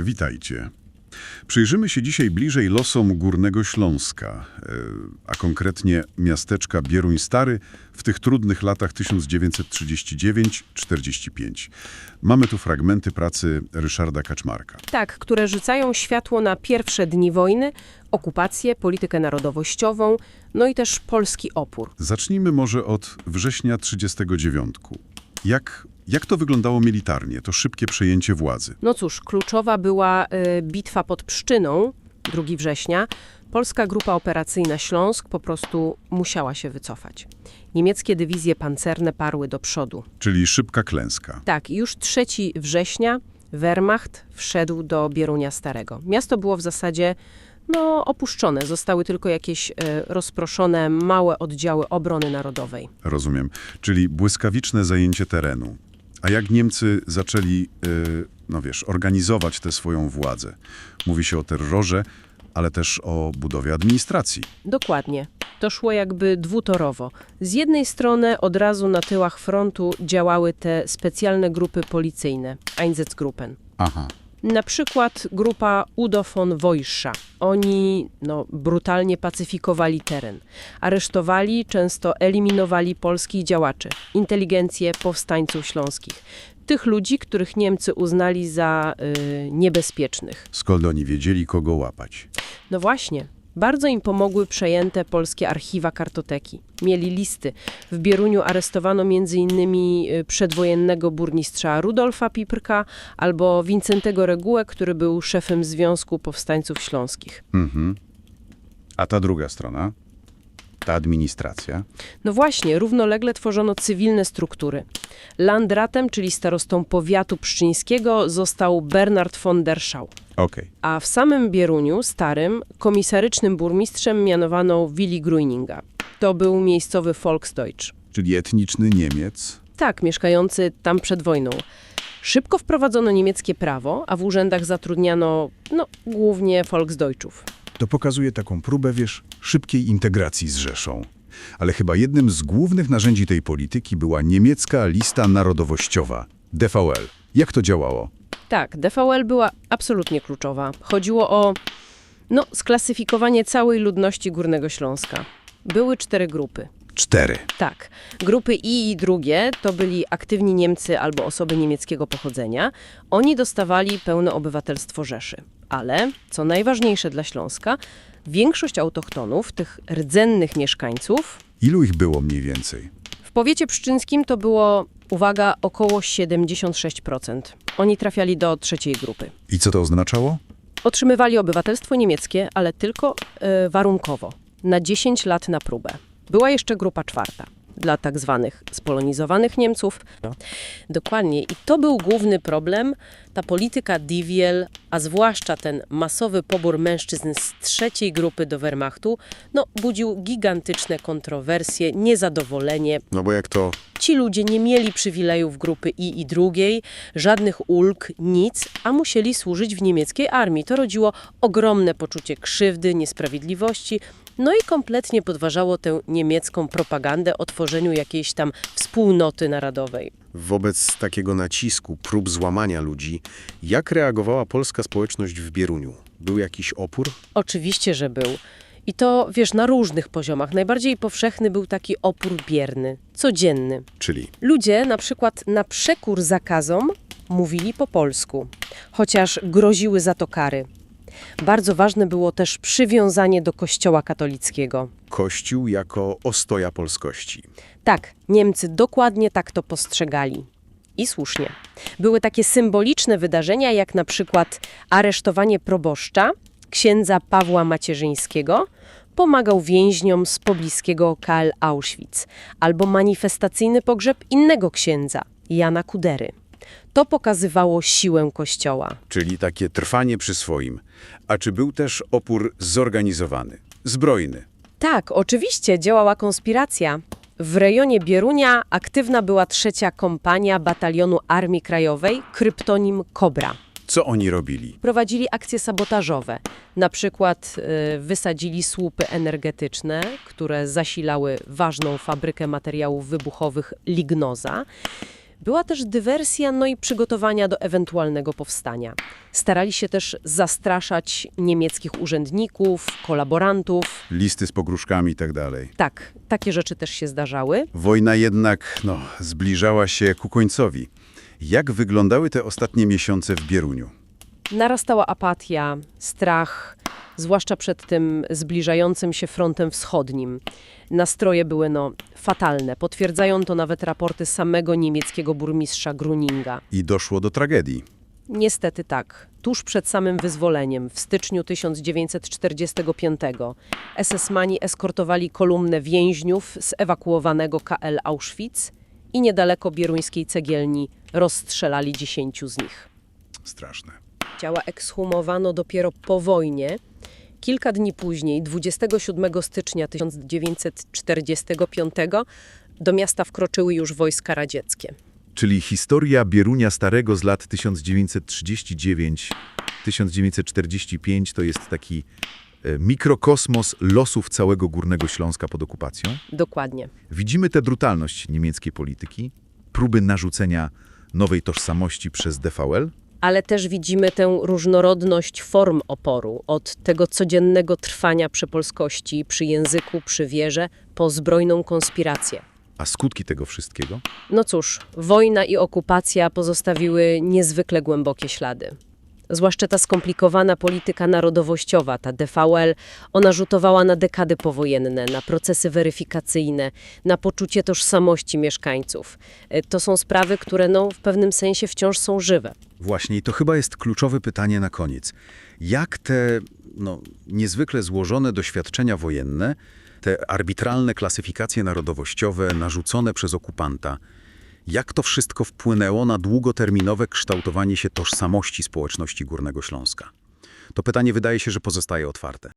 Witajcie. Przyjrzymy się dzisiaj bliżej losom Górnego Śląska, e, a konkretnie miasteczka Bieruń Stary w tych trudnych latach 1939-45. Mamy tu fragmenty pracy Ryszarda Kaczmarka. Tak, które rzucają światło na pierwsze dni wojny, okupację, politykę narodowościową, no i też polski opór. Zacznijmy może od września 39. Jak, jak to wyglądało militarnie, to szybkie przejęcie władzy? No cóż, kluczowa była y, bitwa pod Pszczyną 2 września. Polska Grupa Operacyjna Śląsk po prostu musiała się wycofać. Niemieckie dywizje pancerne parły do przodu. Czyli szybka klęska. Tak, już 3 września Wehrmacht wszedł do Bierunia Starego. Miasto było w zasadzie no, opuszczone. Zostały tylko jakieś e, rozproszone małe oddziały obrony narodowej. Rozumiem. Czyli błyskawiczne zajęcie terenu. A jak Niemcy zaczęli, yy, no wiesz, organizować tę swoją władzę? Mówi się o terrorze, ale też o budowie administracji. Dokładnie. To szło jakby dwutorowo. Z jednej strony od razu na tyłach frontu działały te specjalne grupy policyjne, Einsatzgruppen. Aha. Na przykład grupa Udo von Wojsza. Oni no, brutalnie pacyfikowali teren. Aresztowali, często eliminowali polskich działaczy, inteligencję powstańców śląskich. Tych ludzi, których Niemcy uznali za y, niebezpiecznych. Skąd oni wiedzieli, kogo łapać? No właśnie. Bardzo im pomogły przejęte polskie archiwa kartoteki. Mieli listy. W Bieruniu aresztowano m.in. przedwojennego burmistrza Rudolfa Piprka albo Wincentego Regułę, który był szefem Związku Powstańców Śląskich. Mhm. A ta druga strona? Ta administracja? No właśnie, równolegle tworzono cywilne struktury. Landratem, czyli starostą powiatu pszczyńskiego, został Bernard von der Schau. Okej. A w samym Bieruniu, starym, komisarycznym burmistrzem mianowano Willi Gruininga. To był miejscowy Volksdeutsch. Czyli etniczny Niemiec. Tak, mieszkający tam przed wojną. Szybko wprowadzono niemieckie prawo, a w urzędach zatrudniano, no, głównie Volksdeutschów. To pokazuje taką próbę, wiesz, szybkiej integracji z Rzeszą. Ale chyba jednym z głównych narzędzi tej polityki była niemiecka lista narodowościowa, DVL. Jak to działało? Tak, DVL była absolutnie kluczowa. Chodziło o, no, sklasyfikowanie całej ludności Górnego Śląska. Były cztery grupy. Cztery. Tak. Grupy I i drugie to byli aktywni Niemcy albo osoby niemieckiego pochodzenia. Oni dostawali pełne obywatelstwo Rzeszy. Ale, co najważniejsze dla Śląska, większość autochtonów, tych rdzennych mieszkańców, Ilu ich było mniej więcej? w powiecie pszczyńskim to było, uwaga, około 76%. Oni trafiali do trzeciej grupy. I co to oznaczało? Otrzymywali obywatelstwo niemieckie, ale tylko e, warunkowo, na 10 lat na próbę. Była jeszcze grupa czwarta, dla tak zwanych spolonizowanych Niemców. No. Dokładnie. I to był główny problem, ta polityka Diviel, a zwłaszcza ten masowy pobór mężczyzn z trzeciej grupy do Wehrmachtu, no, budził gigantyczne kontrowersje, niezadowolenie, No bo jak to Ci ludzie nie mieli przywilejów grupy I i drugiej, żadnych ulg, nic, a musieli służyć w niemieckiej armii. To rodziło ogromne poczucie krzywdy, niesprawiedliwości, no i kompletnie podważało tę niemiecką propagandę o tworzeniu jakiejś tam wspólnoty narodowej. wobec takiego nacisku, prób złamania ludzi, jak reagowała polska społeczność w Bieruniu? Był jakiś opór? Oczywiście, że był. I to, wiesz, na różnych poziomach. Najbardziej powszechny był taki opór bierny, codzienny. Czyli Ludzie na przykład na przekór zakazom mówili po polsku, chociaż groziły za to kary. Bardzo ważne było też przywiązanie do kościoła katolickiego. Kościół jako ostoja polskości. Tak, Niemcy dokładnie tak to postrzegali. I słusznie. Były takie symboliczne wydarzenia, jak na przykład aresztowanie proboszcza, księdza Pawła Macierzyńskiego, pomagał więźniom z pobliskiego KL Auschwitz, albo manifestacyjny pogrzeb innego księdza, Jana Kudery. To pokazywało siłę kościoła. Czyli takie trwanie przy swoim. A czy był też opór zorganizowany, zbrojny? Tak, oczywiście działała konspiracja. W rejonie Bierunia aktywna była trzecia kompania batalionu Armii Krajowej, kryptonim Kobra. Co oni robili? Prowadzili akcje sabotażowe. Na przykład y, wysadzili słupy energetyczne, które zasilały ważną fabrykę materiałów wybuchowych Lignoza. Była też dywersja, no i przygotowania do ewentualnego powstania. Starali się też zastraszać niemieckich urzędników, kolaborantów. Listy z pogróżkami i tak dalej. Tak, takie rzeczy też się zdarzały. Wojna jednak, no, zbliżała się ku końcowi. Jak wyglądały te ostatnie miesiące w Bieruniu? Narastała apatia, strach, zwłaszcza przed tym zbliżającym się frontem wschodnim. Nastroje były no fatalne. Potwierdzają to nawet raporty samego niemieckiego burmistrza Gruninga. I doszło do tragedii. Niestety tak. Tuż przed samym wyzwoleniem, w styczniu 1945, SS-mani eskortowali kolumnę więźniów z ewakuowanego KL Auschwitz i niedaleko bieruńskiej cegielni rozstrzelali dziesięciu z nich. Straszne. Ciała ekshumowano dopiero po wojnie. Kilka dni później, 27 stycznia 1945, do miasta wkroczyły już wojska radzieckie. Czyli historia Bierunia Starego z lat 1939-1945 to jest taki mikrokosmos losów całego Górnego Śląska pod okupacją. Dokładnie. Widzimy tę brutalność niemieckiej polityki, próby narzucenia nowej tożsamości przez DVL, Ale też widzimy tę różnorodność form oporu, od tego codziennego trwania przy polskości, przy języku, przy wierze, po zbrojną konspirację. a skutki tego wszystkiego No cóż, wojna i okupacja pozostawiły niezwykle głębokie ślady. Zwłaszcza ta skomplikowana polityka narodowościowa, ta DVL, ona rzutowała na dekady powojenne, na procesy weryfikacyjne, na poczucie tożsamości mieszkańców. E, To są sprawy, które no, w pewnym sensie wciąż są żywe. Właśnie, i to chyba jest kluczowe pytanie na koniec. Jak te no, niezwykle złożone doświadczenia wojenne, te arbitralne klasyfikacje narodowościowe narzucone przez okupanta, jak to wszystko wpłynęło na długoterminowe kształtowanie się tożsamości społeczności Górnego Śląska? To pytanie wydaje się, że pozostaje otwarte.